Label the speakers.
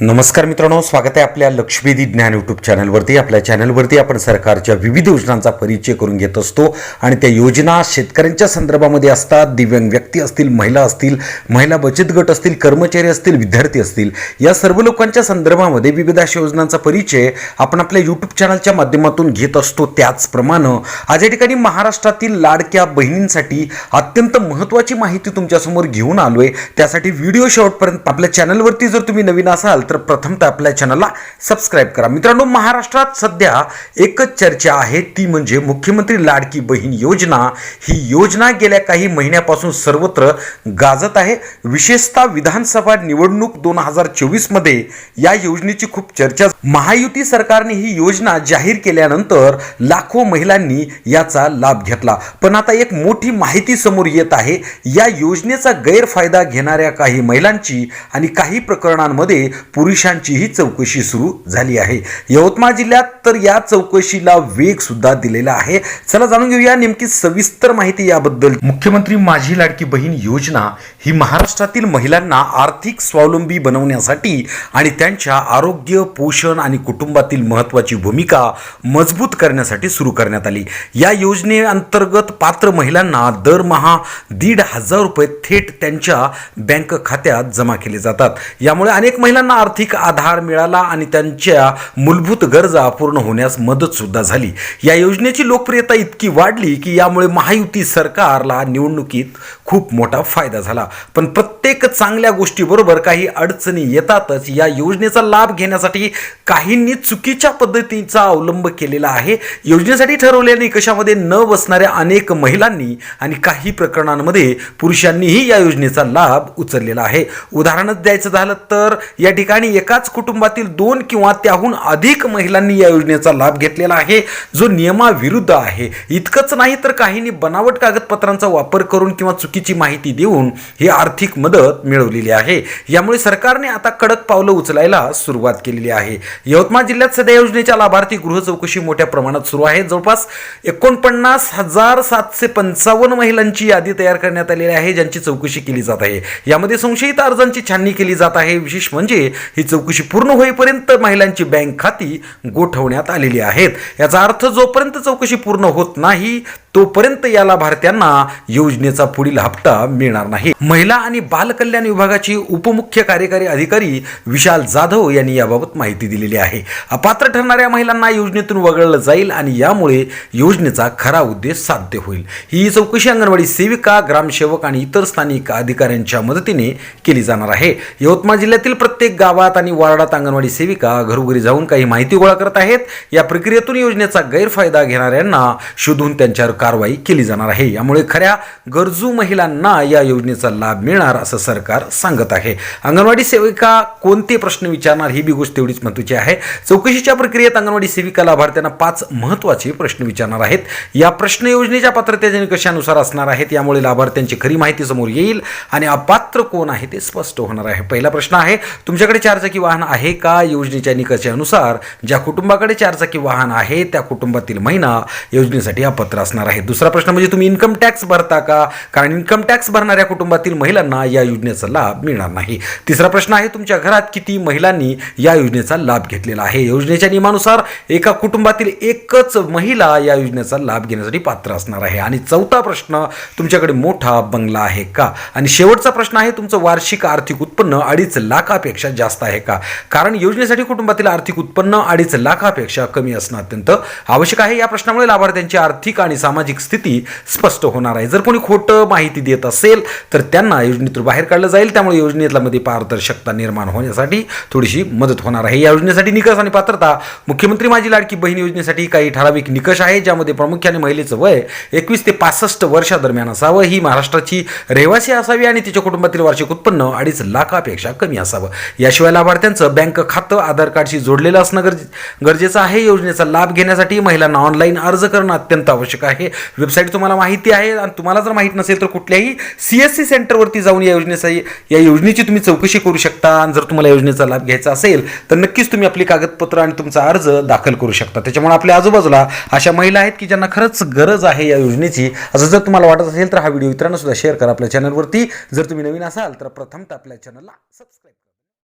Speaker 1: नमस्कार मित्रांनो स्वागत आहे आपल्या लक्ष्मीदी ज्ञान यूट्यूब चॅनलवरती आपल्या चॅनलवरती आपण सरकारच्या विविध योजनांचा परिचय करून घेत असतो आणि त्या योजना शेतकऱ्यांच्या संदर्भामध्ये असतात. दिव्यांग व्यक्ती असतील महिला असतील महिला बचत गट असतील कर्मचारी असतील विद्यार्थी असतील. या सर्व लोकांच्या संदर्भामध्ये विविध अशा योजनांचा परिचय आपण आपल्या यूट्यूब चॅनलच्या माध्यमातून घेत असतो. त्याचप्रमाणे आज या ठिकाणी महाराष्ट्रातील लाडक्या बहिणींसाठी अत्यंत महत्त्वाची माहिती तुमच्यासमोर घेऊन आलो आहे त्यासाठी व्हिडिओ शेवटपर्यंत आपल्या चॅनलवरती जर तुम्ही नवीन असाल तर प्रथमतः आपल्या चॅनलला सबस्क्राईब करा. मित्रांनो महाराष्ट्रात सध्या एकच चर्चा आहे. ती म्हणजे मुख्यमंत्री लाडकी बहीण योजना. ही योजना गेल्या काही महिन्यापासून सर्वत्र गाजत आहे. विशेषतः विधानसभा निवडणूक दोन हजार चोवीसमध्ये या योजनेची खूप चर्चा महायुती सरकारने ही योजना जाहीर केल्यानंतर लाखो महिलांनी याचा लाभ घेतला. पण आता एक मोठी माहिती समोर येत आहे. या योजनेचा गैरफायदा घेणाऱ्या काही महिलांची आणि काही प्रकरणांमध्ये पुरुषांचीही चौकशी सुरू झाली आहे. यवतमाळ जिल्ह्यात तर या चौकशीला वेग सुद्धा दिलेला आहे. चला जाणून घेऊया नेमकी सविस्तर माहिती याबद्दल. मुख्यमंत्री माझी लाडकी बहीण योजना ही महाराष्ट्रातील महिलांना आर्थिक स्वावलंबी बनवण्यासाठी आणि त्यांच्या आरोग्य पोषण आणि कुटुंबातील महत्त्वाची भूमिका मजबूत करण्यासाठी सुरू करण्यात आली. या योजनेअंतर्गत पात्र महिलांना दरमहा दीड हजार रुपये थेट त्यांच्या बँक खात्यात जमा केले जातात. यामुळे अनेक महिलांना आर्थिक आधार मिळाला आणि त्यांच्या मूलभूत गरजा पूर्ण होण्यास मदतसुद्धा झाली. या योजनेची लोकप्रियता इतकी वाढली की यामुळे महायुती सरकारला निवडणुकीत खूप मोठा फायदा झाला. पण प्रत्येक चांगल्या गोष्टीबरोबर काही अडचणी येतातच. या योजनेचा लाभ घेण्यासाठी काहींनी चुकीच्या पद्धतीचा अवलंब केलेला आहे. योजनेसाठी ठरवलेल्या निकषामध्ये न बसणाऱ्या अनेक महिलांनी आणि काही प्रकरणांमध्ये पुरुषांनीही या योजनेचा लाभ उचललेला आहे. उदाहरणच द्यायचं झालं तर या ठिकाणी एकाच कुटुंबातील दोन किंवा त्याहून अधिक महिलांनी या योजनेचा लाभ घेतलेला आहे. जो नियमाविरुद्ध आहे. इतकंच नाही तर काहींनी बनावट कागदपत्रांचा वापर करून किंवा चुकीची माहिती देऊन ही आर्थिक मदत मिळवलेली आहे. यामुळे सरकारने आता कडक पावलं उचलायला सुरुवात केलेली आहे. यवतमाळ जिल्ह्यात सध्या योजनेच्या लाभार्थी गृह चौकशी मोठ्या प्रमाणात सुरू आहे जवळपास एकोणपन्नास हजार सातशे पंचावन्न महिलांची यादी तयार करण्यात आलेली आहे ज्यांची चौकशी केली जात आहे. यामध्ये संशयित अर्जांची छाननी केली जात आहे. विशेष म्हणजे ही चौकशी पूर्ण होईपर्यंत महिलांची बँक खाती गोठवण्यात आलेली आहेत. याचा अर्थ जोपर्यंत चौकशी पूर्ण होत नाही तोपर्यंत याला भारतीयांना योजनेचा पुढील हप्ता मिळणार नाही. महिला आणि बालकल्याण विभागाची उपमुख्य कार्यकारी अधिकारी विशाल जाधव यांनी याबाबत माहिती दिलेली आहे. अपात्र ठरणाऱ्या महिलांना योजनेतून वगळलं जाईल आणि यामुळे योजनेचा खरा उद्देश साध्य होईल. ही चौकशी अंगणवाडी सेविका ग्रामसेवक आणि इतर स्थानिक अधिकाऱ्यांच्या मदतीने केली जाणार आहे. यवतमाळ जिल्ह्यातील प्रत्येक गावात आणि वार्डात अंगणवाडी सेविका घरोघरी जाऊन काही माहिती गोळा करत आहेत. या प्रक्रियेतून योजनेचा गैरफायदा घेणाऱ्यांना शोधून त्यांच्यावर कारवाई केली जाणार आहे. यामुळे खऱ्या गरजू महिलांना या योजनेचा लाभ मिळणार असं सरकार सांगत आहे. अंगणवाडी सेविका कोणते प्रश्न विचारणार ही बी गोष्ट तेवढीच महत्त्वाची आहे. चौकशीच्या प्रक्रियेत अंगणवाडी सेविका लाभार्थ्यांना पाच महत्त्वाचे प्रश्न विचारणार आहेत. या प्रश्न योजनेच्या पात्रतेच्या निकषानुसार असणार आहेत यामुळे लाभार्थ्यांची खरी माहिती समोर येईल आणि अपात्र कोण आहे ते स्पष्ट होणार आहे. पहिला प्रश्न आहे तुमच्याकडे चारचाकी वाहन आहे का? योजनेच्या निकषानुसार ज्या कुटुंबाकडे चारचाकी वाहन आहे त्या कुटुंबातील महिना योजनेसाठी अपात्र असणार आहे दुसरा प्रश्न म्हणजे तुम्ही इन्कम टॅक्स भरता का? कारण इन्कम टॅक्स भरणाऱ्या कुटुंबातील महिलांना या योजनेचा लाभ मिळणार नाही. तिसरा प्रश्न आहे तुमच्या घरात किती महिलांनी या योजनेचा लाभ घेतलेला आहे? योजनेच्या नियमानुसार एका कुटुंबातील एकच महिला या योजनेचा लाभ घेण्यासाठी पात्र असणार आहे. आणि चौथा प्रश्न तुमच्याकडे मोठा बंगला आहे का? आणि शेवटचा प्रश्न आहे तुमचं वार्षिक आर्थिक उत्पन्न अडीच लाखापेक्षा जास्त आहे का? कारण योजनेसाठी कुटुंबातील आर्थिक उत्पन्न अडीच लाखापेक्षा कमी असणं अत्यंत आवश्यक आहे. या प्रश्नामुळे लाभार्थ्यांची आर्थिक आणि सामाजिक स्थिती स्पष्ट होणार आहे. जर कोणी खोटं माहिती देत असेल तर त्यांना योजनेतून बाहेर काढलं जाईल. त्यामुळे योजनेतल्यामध्ये पारदर्शकता निर्माण होण्यासाठी थोडीशी मदत होणार आहे. या योजनेसाठी निकष आणि पात्रता मुख्यमंत्री माझी लाडकी बहीण योजनेसाठी काही ठराविक निकष आहे ज्यामध्ये प्रामुख्याने महिलेचं वय एकवीस ते पासष्ट वर्षादरम्यान असावं. ही महाराष्ट्राची रहिवासी असावी आणि तिच्या कुटुंबातील वार्षिक उत्पन्न अडीच लाखापेक्षा कमी असावं. याशिवाय लाभार्थ्यांचं बँक खातं आधार कार्डशी जोडलेलं असणं गरजे गरजेचं आहे. योजनेचा लाभ घेण्यासाठी महिलांना ऑनलाईन अर्ज करणं अत्यंत आवश्यक आहे. वेबसाईट तुम्हाला माहिती आहे आणि तुम्हाला जर माहीत नसेल तर कुठल्याही सी एस सी सेंटरवरती जाऊन या योजनेचा या योजनेची तुम्ही चौकशी करू शकता आणि जर तुम्हाला योजनेचा लाभ घ्यायचा असेल तर नक्कीच तुम्ही आपली कागदपत्र आणि तुमचा अर्ज दाखल करू शकता. त्याच्यामुळे आपल्या आजूबाजूला अशा महिला आहेत की ज्यांना खरंच गरज आहे या योजनेची. असं जर तुम्हाला वाटत असेल तर हा व्हिडिओ इतरांना सुद्धा शेअर करा. आपल्या चॅनलवरती जर तुम्ही नवीन असाल तर प्रथमतः आपल्या चॅनलला सबस्क्राईब